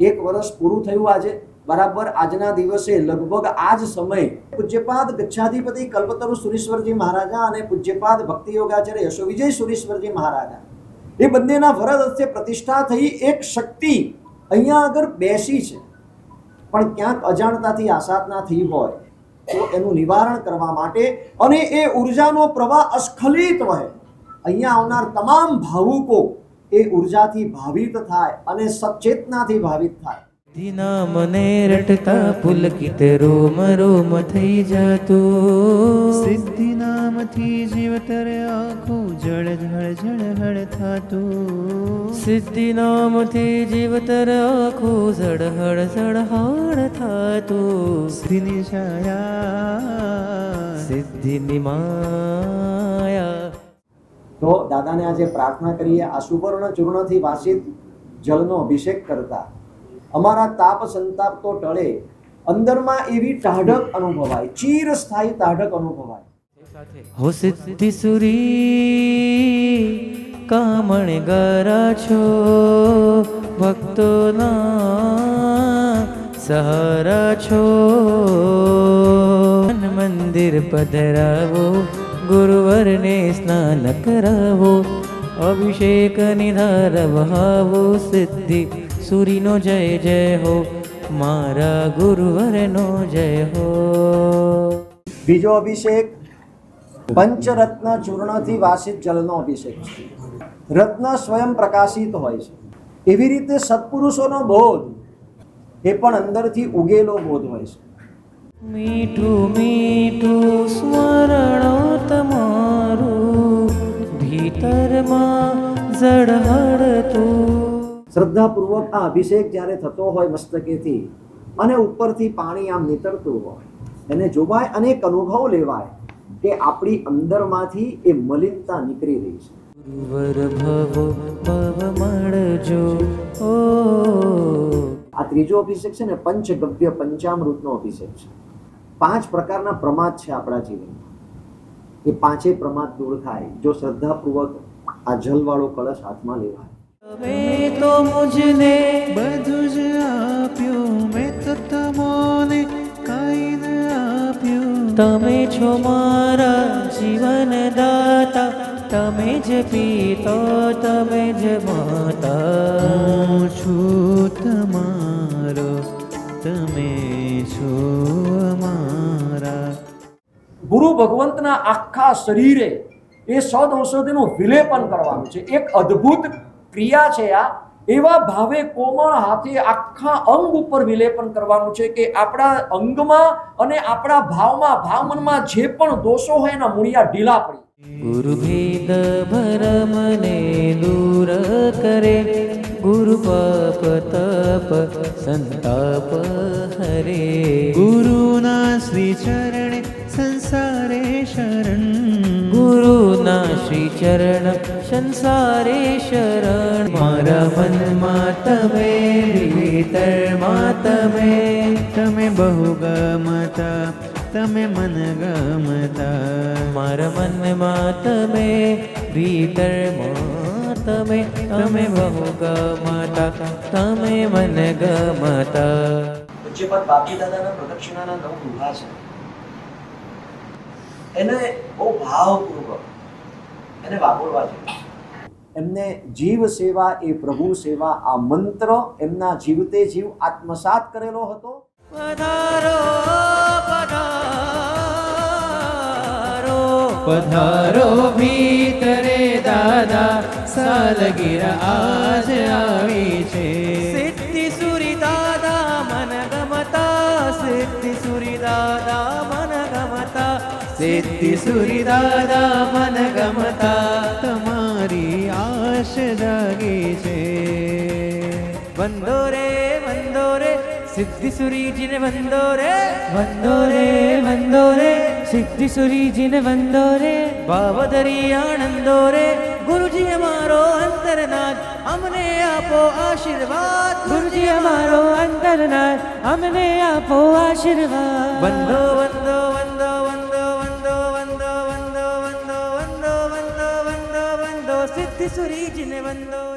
એક વર્ષ પૂરું થયું આજે. બરાબર, આજના દિવસે લગભગ આ જ સમય પૂજ્યપાદ ગચ્છાધિપતિ કલ્પતરુ સુરેશ્વરજી મહારાજા અને પૂજ્યપાદ ભક્તિ યોગાચાર્ય યશો વિજય સુરેશ્વરજી મહારાજા. એ બંનેના વરદ હસ્તે પ્રતિષ્ઠા થઈ એક શક્તિ અહીંયા આગળ બેસી છે. પણ ક્યાંક અજાણતાથી આસાધના થઈ હોય તો એનું નિવારણ કરવા માટે અને એ ઉર્જાનો પ્રવાહ અસ્ખલિત વહે. અહીંયા આવનાર તમામ ભાવુકો એ ઉર્જાથી ભાવિત થાય અને સચેતનાથી ભાવિત થાય. ધીના મને રટતા પુલકિત રોમ રોમ થઈ જતું. સિદ્ધિ નામથી જીવતર આખું જળ જળ જળ હળ થતું. સિદ્ધિ નામથી જીવતર આખું ઝડહડ હળ થાતું. સિદ્ધિની છાયા. સિદ્ધિની માયા. તો દાદાને આજે પ્રાર્થના કરીએ, આ સુવર્ણ ચૂર્ણથી વાસિત જળનો અભિષેક કરતા. અમારા તાપ સંતાપ તો ટળે, અંદરમાં એવી ટાઢક અનુભવાય, ચિરસ્થાયી ટાઢક અનુભવાય. હો સિદ્ધિ સુરી, કામણ ગરા છો, ભક્તોના સહારા છો. મંદિર પધરાવો ગુરુવરને સ્નાન કરાવો અભિષેક નિધાર વહાવો સિદ્ધિ સુરીનો જય જય હો મારા ગુરુવરનો જય હો. બીજો અભિષેક પંચરત્ન ચૂર્ણથી વાસિત જલનો અભિષેક છે. રત્ન સ્વયં પ્રકાશિત હોય છે. એવી રીતે સત્પુરુષોનો બોધ એ પણ અંદરથી ઉગેલો બોધ હોય છે. મીઠું મીઠું સ્મરણો શ્રદ્ધાપૂર્વક આ અભિષેક જ્યારે થતો હોય મસ્તકેથી અને ઉપરથી પાણી આમ નીતરતું હોય એને જોવાય અને એક અનુભવ લેવાય કે આપણી અંદરમાંથી એ મલિનતા નીકળી રહી છે. આ ત્રીજો અભિષેક છે ને પંચગવ્ય પંચામૃતનો અભિષેક છે. પાંચ પ્રકારના પ્રમાદ છે આપણા જીવનમાં. એ પાંચેય પ્રમાદ દૂર થાય જો શ્રદ્ધાપૂર્વક આ જલવાળો કળશ હાથમાં લેવાય. તમે તો મુજને બધું જ આપ્યું મેં તો તમોને કાંઈ ન આપ્યું. તમે છો મારા જીવન દાતા તમે જ પિતો તમે જ માતા. હું છું તમારો તમે છો અમારા. ગુરુ ભગવંતના આખા શરીરે એ સદ ઔષધિનું વિલેપન કરવાનું છે. એક અદ્ભુત ક્રિયા છે આ, એવા ભાવે કોમળ હાથે આખા અંગ ઉપર વિલેપન કરવાનું છે કે આપણા અંગમાં અને આપણા ભાવમાં, ભાવમનમાં જે પણ દોષો હોય એના મૂળિયા ઢીલા પડી ગુરુ ભેદ ભરમને દૂર કરે ગુરુ પાપ તપ, સંતાપ હરે. ગુરુના શ્રી ચરણે, સંસારે શરણ ગુરુના શ્રી ચરણ સંસારે શરણ. મારા મનમાં તમે ભીતરમાં તમે. તમે બહુ ગમતા તમે મન ગમતા મારા મનમાં તમે ભીતરમાં તમે. તમે બહુ ગમતા તમે મન ગમતા પૂજ્યપાદ બાપી દાદાના પ્રદક્ષિણાના નવ દુહા છે. એને બહુ ભાવપૂર્વક એને વાપરવા જોઈએ. એમને જીવ સેવા એ પ્રભુ સેવા આ મંત્ર એમના જીવતે જીવ આત્મસાત કરેલો હતો. પધારો પધારો. પધારો ભીતરે દાદા સાલગીર આજ આવી છે. સિદ્ધિ સુરી દાદા મન ગમતા સિદ્ધિ સુરી સિદ્ધિ સુરી દાદા મન ગમતા તમારી આશ જાગી છે વંદો રે વંદો રે સિદ્ધિ સુરીજીને વંદો રે વંદો રે વંદો રે સિદ્ધિ સુરીજીને વંદો રે ભાવધરી આનંદો રે ગુરુજી અમારો અંતરનાથ અમને આપો આશીર્વાદ ગુરુજી અમારો અંતરનાથ અમને આપો આશીર્વાદ વંદો વંદો વંદો વંદો સુરીજીને વંદો